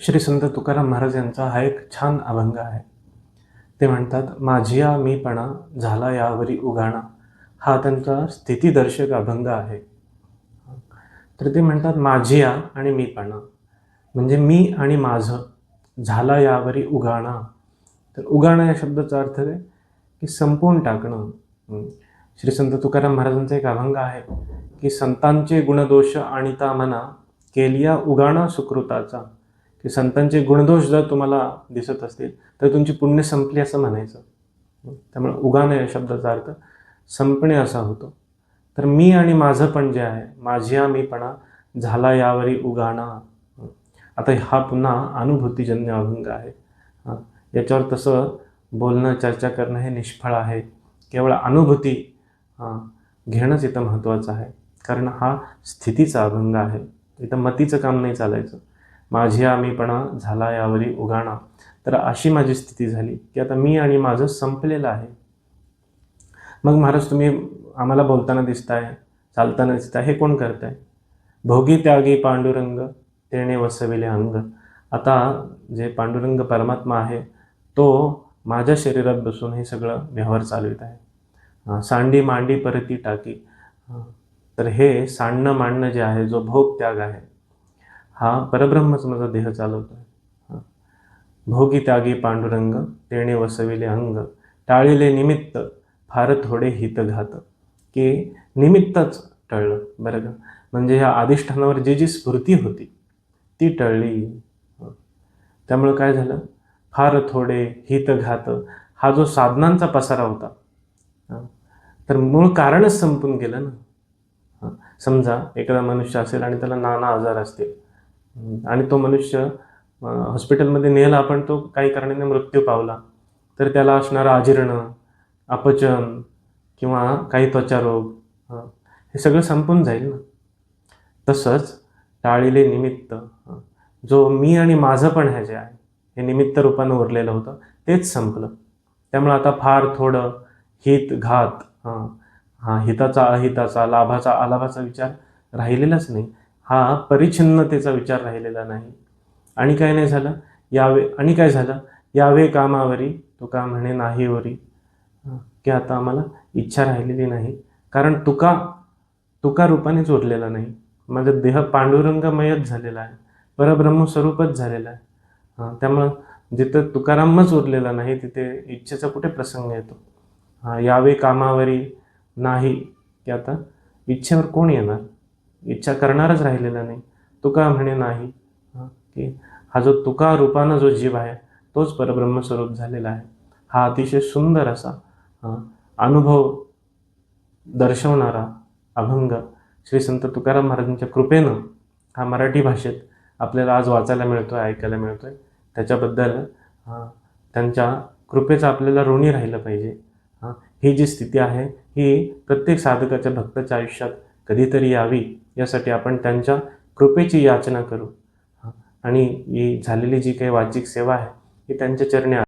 श्री संत तुकाराम महाराज यांचा हा एक छान अभंग आहे. ते म्हणतात माझिया मीपणा झाला यावरी उगाणा. हा त्यांचा स्थितीदर्शक अभंग आहे. तर ते म्हणतात माझिया आणि मीपणा. म्हणजे मी आणि माझं झाला यावरी उगाणा. तर उगाणा या शब्दाचा अर्थ आहे की संपवून टाकणं. श्री संत तुकाराम महाराजांचा एक अभंग आहे की संतांचे गुणदोष आणिता म्हणा केलिया उगाणा सुकृताचा. की संतांचे गुणदोष जर तुम्हाला दिसत असतील तर तुमची पुण्य संपली असं म्हणायचं. त्यामुळे उगाणं या शब्दाचा अर्थ संपणे असा होतो. तर मी आणि माझं पण जे आहे माझ्या मीपणा झाला यावरी उगाणा. आता हा पुन्हा अनुभूतीजन्य अभंग आहे. याच्यावर तसं बोलणं चर्चा करणं हे निष्फळ आहे. केवळ अनुभूती घेणंच इथं महत्त्वाचं आहे. कारण हा स्थितीचा अभंग आहे. इथं मतीचं काम नाही चालायचं. माझी आम्हीपणा झाला यावरी उगाणा. तर अशी माझी स्थिती झाली की आता मी आणि माझं संपलेलं आहे. मग महाराज तुम्ही आम्हाला बोलताना दिसताय चालताना दिसताय हे कोण करताय? भोगी त्यागी पांडुरंग तेणे वसविले अंग. आता जे पांडुरंग परमात्मा आहे तो माझ्या शरीरात बसून हे सगळं व्यवहार चालवित आहे. सांडी मांडी परती टाकी. तर हे सांडणं मांडणं जे आहे जो भोग त्याग आहे हा परब्रह्मच माझा देह चालवतो आहे भोगी त्यागी पांडुरंग तेणे वसविले अंग टाळिले निमित्त फार थोडे हितघात की निमित्तच टळलं बरं का? म्हणजे ह्या अधिष्ठानावर जी जी स्फूर्ती होती ती टळली. त्यामुळं काय झालं? फार थोडे हितघात हा जो साधनांचा पसारा होता हं, तर मूळ कारणच संपून गेलं ना. समजा एखादा मनुष्य असेल आणि त्याला नाना आजार असतील आणि तो मनुष्य हॉस्पिटलमध्ये नेला आपण तो काही कारणाने मृत्यू पावला. तर त्याला असणारं अजीर्ण अपचन किंवा काही त्वचारोग रोग हे सगळं संपून जाईल ना. तसंच टाळीले निमित्त जो मी आणि माझं पण हे जे आहे हे निमित्त रूपानं उरलेलं होतं तेच संपलं. त्यामुळे आता फार थोडं हित घात हां हिताचा अहिताचा लाभाचा अलाभाचा विचार राहिलेलाच नाही. हा परिच्छिन्नतेचा विचार राहिलेला नाही. आणि काय नाही झालं? यावे आणि काय झालं? यावे कामावरी तुका म्हणे नाही वरी? की आता आम्हाला इच्छा राहिलेली नाही. कारण तुका तुका रूपाने उरलेला नाही. माझा देह पांडुरंगमयच झालेला आहे. परब्रह्म स्वरूपच झालेला आहे. हां त्यामुळं जिथं तुकारामच उरलेला नाही तिथे इच्छेचा कुठे प्रसंग येतो? हां यावे कामावरी नाही की आता इच्छेवर कोण येणार? इच्छा करणारच राहिलेला नाही. तुका म्हणे नाही. हां की हा जो तुका रूपानं जो जीव आहे तोच परब्रह्म स्वरूप झालेला आहे. हा अतिशय सुंदर असा अनुभव दर्शवणारा अभंग श्री संत तुकाराम महाराजांच्या कृपेनं हा मराठी भाषेत आपल्याला आज वाचायला मिळतो आहे ऐकायला मिळतो आहे त्याच्याबद्दल त्यांच्या कृपेचं आपल्याला ऋणी राहिलं पाहिजे. ही जी स्थिती आहे ही प्रत्येक साधकाच्या भक्ताच्या आयुष्यात कधीतरी यावी. यासाठी आपण त्यांच्या कृपेची याचना करू. आणि ही झालेली जी काही वाचिक सेवा आहे ही त्यांच्या चरणी